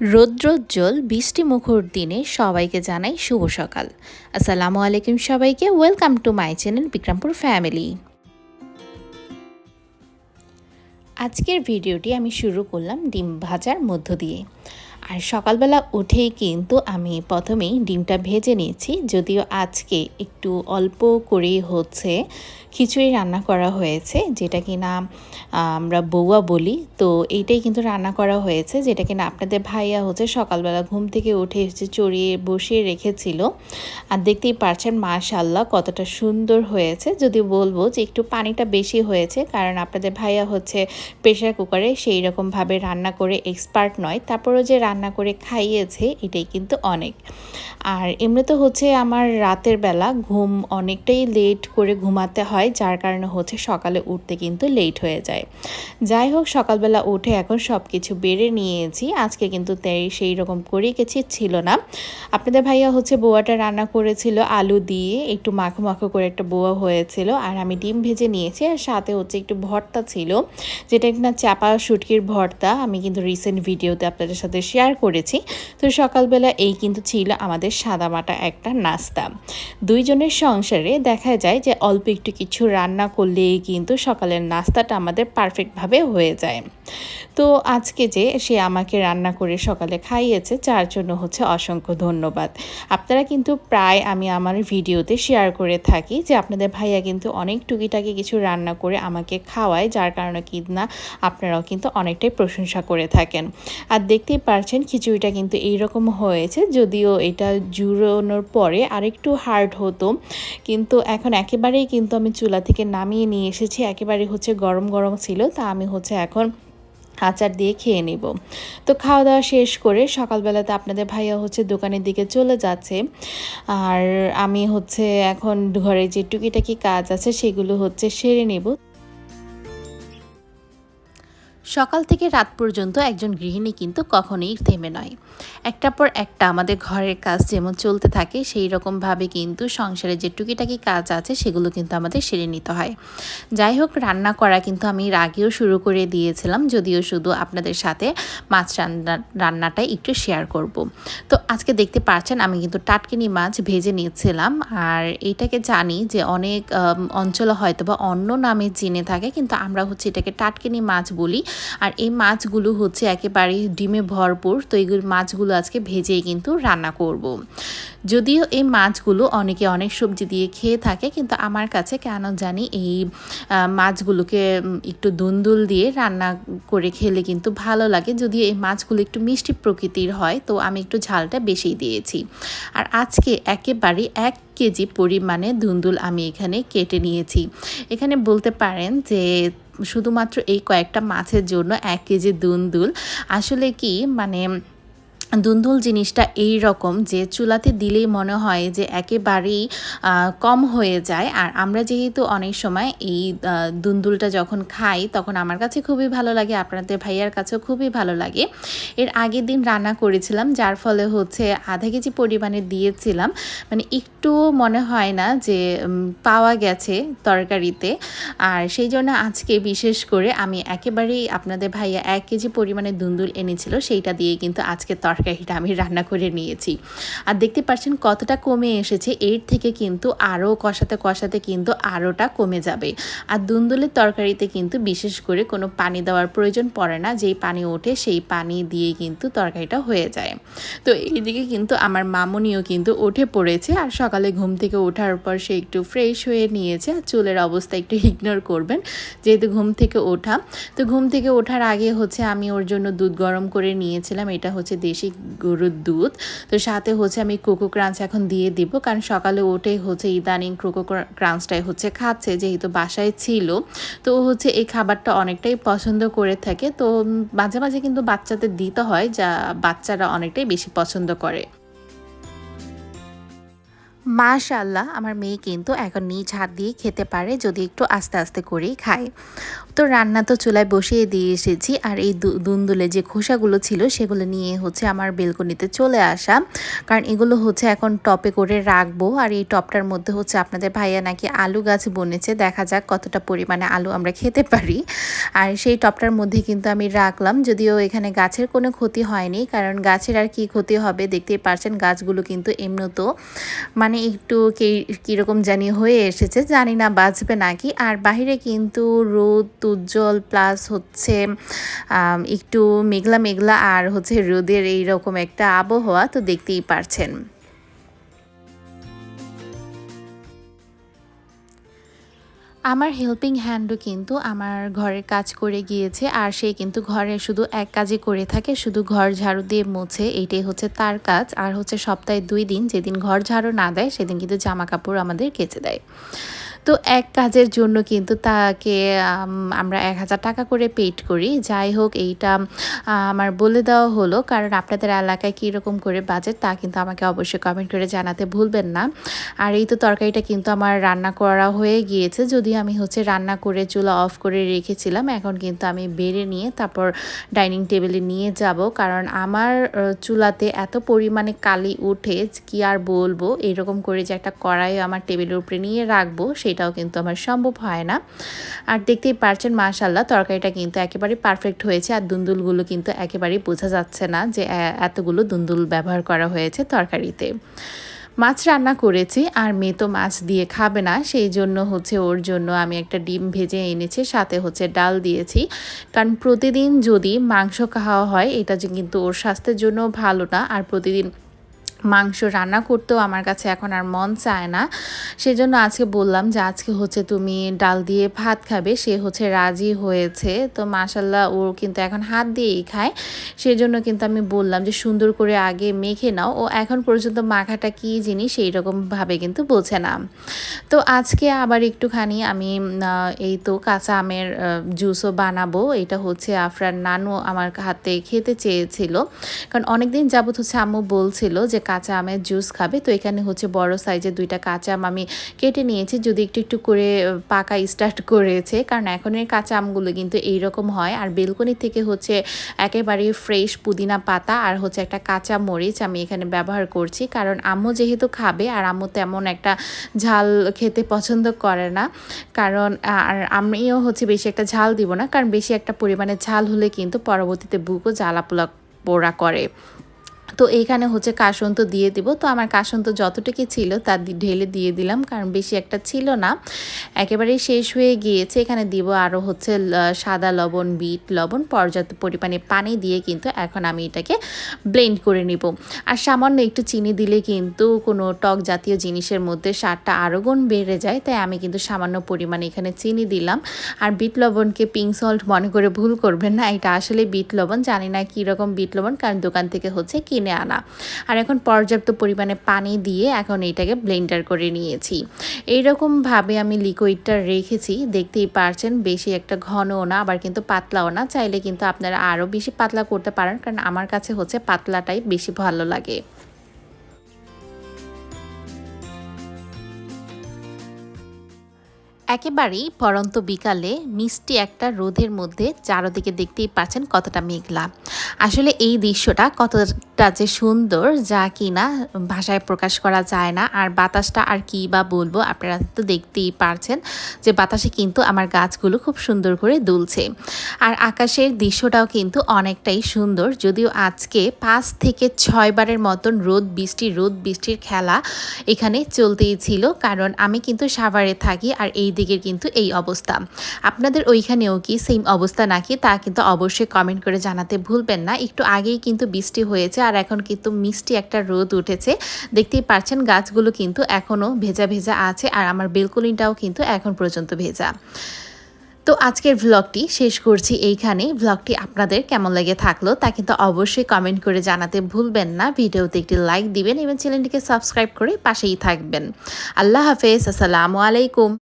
রৌদ্রোজ্জ্বল বৃষ্টি মুখর দিনে সবাইকে জানাই শুভ সকাল। আসসালামু আলাইকুম সবাইকে, welcome to my channel Bikrampur family. আজকের ভিডিওটি আমি শুরু করলাম ডিম ভাজার মধ্য দিয়ে। আর সকালবেলা উঠেই কিন্তু আমি প্রথমেই ডিমটা ভেজে নিয়েছি, যদিও আজকে একটু অল্প করেই হচ্ছে খিচুড়ি রান্না করা হয়েছে, যেটা কি না আমরা বৌয়া বলি। তো এইটাই কিন্তু রান্না করা হয়েছে, যেটা কি না আপনাদের ভাইয়া হচ্ছে সকালবেলা ঘুম থেকে উঠে এসে চড়িয়ে বসিয়ে রেখেছিল। আর দেখতেই পারছেন মাশাল্লাহ কতটা সুন্দর হয়েছে। যদি বলব যে একটু পানিটা বেশি হয়েছে, কারণ আপনাদের ভাইয়া হচ্ছে প্রেশার কুকারে সেই রকমভাবে রান্না করে এক্সপার্ট নয়। তারপরেও যে রান্না করে খাইয়েছে, এটাই কিন্তু অনেক। আর এমনিতে হচ্ছে আমার রাতের বেলা ঘুম অনেকটাই লেট করে ঘুমাতে হয়, যার কারণে হচ্ছে সকালে উঠতে কিন্তু লেট হয়ে যায়। যাই হোক, সকালবেলা উঠে এখন সব কিছু বেড়ে নিয়েছি, আজকে কিন্তু সেই রকম করে গেছি ছিল না। আপনাদের ভাইয়া হচ্ছে বোয়াটা রান্না করেছিল আলু দিয়ে, একটু মাখো মাখো করে একটা বোয়া হয়েছিল, আর আমি ডিম ভেজে নিয়েছি, আর সাথে হচ্ছে একটু ভর্তা ছিল, যেটা কিনা চাপা শুটকির ভর্তা, আমি কিন্তু রিসেন্ট ভিডিওতে আপনাদের সাথে শেয়ার করেছি। তো সকালবেলা এই কিন্তু ছিল আমাদের সাদামাটা একটা নাস্তা। দুইজনের সংসারে দেখা যায় যে অল্প একটু কিছু রান্না করলেই কিন্তু সকালের নাস্তাটা আমাদের পারফেক্টভাবে হয়ে যায়। তো আজকে যে সে আমাকে রান্না করে সকালে খাইয়েছে যার জন্য হচ্ছে অসংখ্য ধন্যবাদ। আপনারা কিন্তু প্রায় আমি আমার ভিডিওতে শেয়ার করে থাকি যে আপনাদের ভাইয়া কিন্তু অনেক টুকিটাকি কিছু রান্না করে আমাকে খাওয়ায়, যার কারণে কি না আপনারাও কিন্তু অনেকটাই প্রশংসা করে থাকেন। আর দেখতেই পারছেন খিচুড়িটা কিন্তু এইরকম হয়েছে যদিও এটা জুড়োনোর পরে আরেকটু হার্ড হতো। কিন্তু এখন একেবারেই কিন্তু আমি চুলা থেকে নামিয়ে নিয়ে এসেছি, একেবারে হচ্ছে গরম গরম ছিল, তা আমি হচ্ছে এখন আচার দিয়ে খেয়ে নেব। তো খাওয়া দাওয়া শেষ করে সকালবেলাতে আপনাদের ভাইয়া হচ্ছে দোকানের দিকে চলে যাচ্ছে। আর আমি হচ্ছে এখন ঘরে যে টুকিটাকি কাজ আছে সেগুলো হচ্ছে সেরে নেব। সকাল থেকে রাত পর্যন্ত একজন গৃহিণী কিন্তু কখনোই থেমে নয়। একটা পর একটা আমাদের ঘরের কাজ যেমন চলতে থাকে, সেই রকমভাবে কিন্তু সংসারে যে টুকিটাকি কাজ আছে, সেগুলো কিন্তু আমাদের সেরে নিতে হয়। যাই হোক, রান্না করা কিন্তু আমি আগেও শুরু করে দিয়েছিলাম, যদিও শুধু আপনাদের সাথে মাছ রান্না, রান্নাটাই একটু শেয়ার করব। তো আজকে দেখতে পাচ্ছেন, আমি কিন্তু টাটকিনি মাছ ভেজে নিয়েছিলাম, আর এটাকে জানি যে অনেক অঞ্চলে হয়তো বা অন্য নামে চিনে থাকে, কিন্তু আমরা হচ্ছে এটাকে টাটকিনি মাছ বলি। আর এই মাছগুলো হচ্ছে একেবারে ডিমে ভরপুর, তো এইগুলো মাছগুলো আজকে ভেজেই কিন্তু রান্না করব। যদিও এই মাছগুলো অনেকে অনেক সবজি দিয়ে খেয়ে থাকে, কিন্তু আমার কাছে কেন জানি এই মাছগুলোকে একটু দুন্দুল দিয়ে রান্না করে খেলে কিন্তু ভালো লাগে। যদিও এই মাছগুলো একটু মিষ্টি প্রকৃতির হয়, তো আমি একটু ঝালটা বেশি দিয়েছি। আর আজকে একেবারে এক কেজি পরিমাণে ধুন্দুল আমি এখানে কেটে নিয়েছি। এখানে বলতে পারেন যে শুধুমাত্র এই কয়েকটা মাছের জন্য এক কেজি দুন্দুল। আসলে কি মানে দুন্দুল জিনিসটা এই রকম যে চুলাতে দিলেই মনে হয় যে একেবারেই কম হয়ে যায়। আর আমরা যেহেতু অনেক সময় এই দুন্দুলটা যখন খাই, তখন আমার কাছে খুবই ভালো লাগে, আপনাদের ভাইয়ার কাছেও খুবই ভালো লাগে। এর আগের দিন রান্না করেছিলাম, যার ফলে হচ্ছে আধা কেজি পরিমাণে দিয়েছিলাম। মানে একটু মনে হয় না যে পাওয়া গেছে তরকারিতে। আর সেই জন্য আজকে বিশেষ করে আমি একেবারেই আপনাদের ভাইয়া এক কেজি পরিমাণে দুন্দুল এনেছিল, সেইটা দিয়ে কিন্তু আজকে তর তরকারিটা আমি রান্না করে নিয়েছি। আর দেখতে পাচ্ছেন কতটা কমে এসেছে, এর থেকে কিন্তু আরও কষাতে কষাতে কিন্তু আরোটা কমে যাবে। আর দুন্দুলের তরকারিতে কিন্তু বিশেষ করে কোনো পানি দেওয়ার প্রয়োজন পড়ে না, যেই পানি ওঠে সেই পানি দিয়ে কিন্তু তরকারিটা হয়ে যায়। তো এইদিকে কিন্তু আমার মামনিও কিন্তু উঠে পড়েছে, আর সকালে ঘুম থেকে ওঠার পর সে একটু ফ্রেশ হয়ে নিয়েছে, আর চুলের অবস্থা একটু ইগনোর করবেন, যেহেতু ঘুম থেকে ওঠা। তো ঘুম থেকে ওঠার আগে হচ্ছে আমি ওর জন্য দুধ গরম করে নিয়েছিলাম, এটা হচ্ছে দেশি গরুর দুধ। তো সাথে হচ্ছে আমি কোকো ক্রাঞ্চ এখন দিয়ে দিব, কারণ সকালে ওঠে হচ্ছে ইদানিং কোকো ক্রাঞ্চটাই হচ্ছে খাচ্ছে, যেহেতু বাসায় ছিল। তো হচ্ছে এই খাবারটা অনেকটাই পছন্দ করে থাকে। তো মাঝে মাঝে কিন্তু বাচ্চাদের দিতে হয়, যা বাচ্চারা অনেকটাই বেশি পছন্দ করে। মাশাল্লাহ আমার মেয়ে কিন্তু এখন নিজ হাত দিয়ে খেতে পারে, যদি একটু আস্তে আস্তে করেই খায়। তো রান্না তো চুলায় বসিয়ে দিয়ে এসেছি, আর এই দুন্দুলে যে খোসাগুলো ছিল, সেগুলো নিয়ে হচ্ছে আমার বেলকনিতে চলে আসা। কারণ এগুলো হচ্ছে এখন টপে করে রাখব, আর এই টপটার মধ্যে হচ্ছে আপনাদের ভাইয়া নাকি আলু গাছ বনেছে, দেখা যাক কতটা পরিমাণে আলু আমরা খেতে পারি। আর সেই টপটার মধ্যে কিন্তু আমি রাখলাম, যদিও এখানে গাছের কোনো ক্ষতি হয়নি, কারণ গাছের আর কি ক্ষতি হবে, দেখতেই পারছেন গাছগুলো কিন্তু এমনিতেও মানে মানে একটু কীরকম জানি হয়ে এসেছে, জানি না বাঁচবে নাকি। আর বাহিরে কিন্তু রোদ উজ্জ্বল প্লাস হচ্ছে একটু মেঘলা মেঘলা, আর হচ্ছে রোদের এইরকম একটা আবহাওয়া, তো দেখতেই পারছেন। আমার হেল্পিং হ্যান্ডও কিন্তু আমার ঘরের কাজ করে গিয়েছে, আর সে কিন্তু ঘরে শুধু এক কাজই করে থাকে, শুধু ঘর ঝাড়ু দিয়ে মুছে, এইটাই হচ্ছে তার কাজ। আর হচ্ছে সপ্তাহে দুই দিন যেদিন ঘর ঝাড়ু না দেয়, সেদিন কিন্তু জামা কাপড় আমাদের কেচে দেয়। তো এক কাজের জন্য কিন্তু তাকে আমরা এক হাজার টাকা করে পেড করি। যাই হোক, এইটা আমার বলে দেওয়া হলো। কারণ আপনাদের এলাকায় কীরকম করে বাজেট তা কিন্তু আমাকে অবশ্যই কমেন্ট করে জানাতে ভুলবেন না। আর এই তো তরকারিটা কিন্তু আমার রান্না করা হয়ে গিয়েছে। যদি আমি হচ্ছে রান্না করে চুলা অফ করে রেখেছিলাম, এখন কিন্তু আমি বেড়ে নিয়ে তারপর ডাইনিং টেবিলে নিয়ে যাব। কারণ আমার চুলাতে এত পরিমাণে কালি উঠে, কি আর বলব? এরকম করে যে একটা কড়াই আমার টেবিলের উপরে নিয়ে রাখব সেই সেটাও কিন্তু আমার সম্ভব হয় না। আর দেখতেই পারছেন মাশাল্লাহ তরকারিটা কিন্তু একেবারে পারফেক্ট হয়েছে আর দুন্দুলগুলো কিন্তু একেবারেই বোঝা যাচ্ছে না যে এতগুলো দুন্দুল ব্যবহার করা হয়েছে তরকারিতে। মাছ রান্না করেছি, আর মেয়ে তো মাছ দিয়ে খাবে না, সেই জন্য হচ্ছে ওর জন্য আমি একটা ডিম ভেজে এনেছি, সাথে হচ্ছে ডাল দিয়েছি। কারণ প্রতিদিন যদি মাংস খাওয়া হয়, এটা যে কিন্তু ওর স্বাস্থ্যের জন্য ভালো না, আর প্রতিদিন মাংস রান্না করতেও আমার কাছে এখন আর মন চায় না। সেজন্য আজকে বললাম যে আজকে হচ্ছে তুমি ডাল দিয়ে ভাত খাবে, সে হচ্ছে রাজি হয়েছে। তো মাসাল্লাহ ও কিন্তু এখন হাত দিয়েই খায়। সেজন্য কিন্তু আমি বললাম যে সুন্দর করে আগে মেখে নাও। ও এখন পর্যন্ত মাখাটা কী জিনিস সেই রকমভাবে কিন্তু বোঝে না। তো আজকে আবার একটুখানি আমি এই তো কাঁচা আমের জুসও বানাবো। এটা হচ্ছে আফরার নানু আমার হাতে খেতে চেয়েছিল। কারণ অনেকদিন যাবত হচ্ছে আম্মু বলছিল যে কাঁচা আমের জুস খাবে। তো এখানে হচ্ছে বড় সাইজের দুইটা কাঁচা আম আমি কেটে নিয়েছি। যদি একটু একটু করে পাকা স্টার্ট করেছে, কারণ এখনের কাঁচা আমগুলো কিন্তু এইরকম হয়। আর বেলকনি থেকে হচ্ছে একেবারে ফ্রেশ পুদিনা পাতা আর হচ্ছে একটা কাঁচা মরিচ আমি এখানে ব্যবহার করছি। কারণ আম্মু যেহেতু খাবে, আর আম্মু তেমন একটা ঝাল খেতে পছন্দ করে না। কারণ আর আমিও হচ্ছে বেশি একটা ঝাল দিব না, কারণ বেশি একটা পরিমাণে ঝাল হলে কিন্তু পরবর্তীতে বুকও জ্বালাপোলা পোড়া করে। তো এইখানে হচ্ছে কাসন্ত দিয়ে দিব। তো আমার কাসন্ত যতটুকু ছিল তার ঢেলে দিয়ে দিলাম, কারণ বেশি একটা ছিল না। একেবারে শেষ হয়ে গিয়েছে। এখানে দিব আরও হচ্ছে সাদা লবণ, বিট লবণ, পর্যাপ্ত পরিমাণে পানি দিয়ে কিন্তু এখন আমি এটাকে ব্লেন্ড করে নিব। আর সামান্য একটু চিনি দিলে কিন্তু কোনো টক জাতীয় জিনিসের মধ্যে স্বাদটা আরও গুণ বেড়ে যায়, তাই আমি কিন্তু সামান্য পরিমাণে এখানে চিনি দিলাম। আর বিট লবণকে পিঙ্ক সল্ট মনে করে ভুল করবেন না, এটা আসলে বিট লবণ। জানি না কীরকম বিট লবণ, কারণ দোকান থেকে হচ্ছে কিনে কিনে আনা। আর এখন পর্যাপ্ত পরিমাণে পানি দিয়ে এখন এটাকে ব্লেন্ডার করে নিয়েছি। এইরকমভাবে আমি লিকুইডটা রেখেছি, দেখতেই পারছেন বেশি একটা ঘনও না, আবার কিন্তু পাতলাও না। চাইলে কিন্তু আপনারা আরও বেশি পাতলা করতে পারেন, কারণ আমার কাছে হচ্ছে পাতলাটাই বেশি ভালো লাগে। একেবারেই পরন্ত বিকালে মিষ্টি একটা রোদের মধ্যে চারোদিকে দেখতেই পাচ্ছেন কতটা মেঘলা। আসলে এই দৃশ্যটা কতটা যে সুন্দর যা কিনা ভাষায় প্রকাশ করা যায় না। আর বাতাসটা আর কি বা বলব আপনারা তো দেখতেই পারছেন যে বাতাসে কিন্তু আমার গাছগুলো খুব সুন্দর করে দুলছে। আর আকাশের দৃশ্যটাও কিন্তু অনেকটাই সুন্দর। যদিও আজকে পাঁচ থেকে ছয়বারের মতন রোদ বৃষ্টি, রোদ বৃষ্টির খেলা এখানে চলতেই ছিল। কারণ আমি কিন্তু সাভারে থাকি আর এই দিকের কিন্তু এই অবস্থা। আপনাদের ওইখানেও কি সেম অবস্থা নাকি? তা কিন্তু অবশ্যই কমেন্ট করে জানাতে ভুলবেন না। একটু আগেই কিন্তু বৃষ্টি হয়েছে আর এখন কিন্তু মিষ্টি একটা রোদ উঠেছে। দেখতেই পাচ্ছেন গাছগুলো কিন্তু এখনও ভেজা ভেজা আছে আর আমার বেলকনিটাও কিন্তু এখন পর্যন্ত ভেজা। তো আজকের ভ্লগটি শেষ করছি এইখানে। ভ্লগটি আপনাদের কেমন লেগে থাকল তা কিন্তু অবশ্যই কমেন্ট করে জানাতে ভুলবেন না। ভিডিওতে একটি লাইক দিবেন এবং চ্যানেলটিকে সাবস্ক্রাইব করে পাশেই থাকবেন। আল্লাহ হাফেজ। আসসালামু আলাইকুম।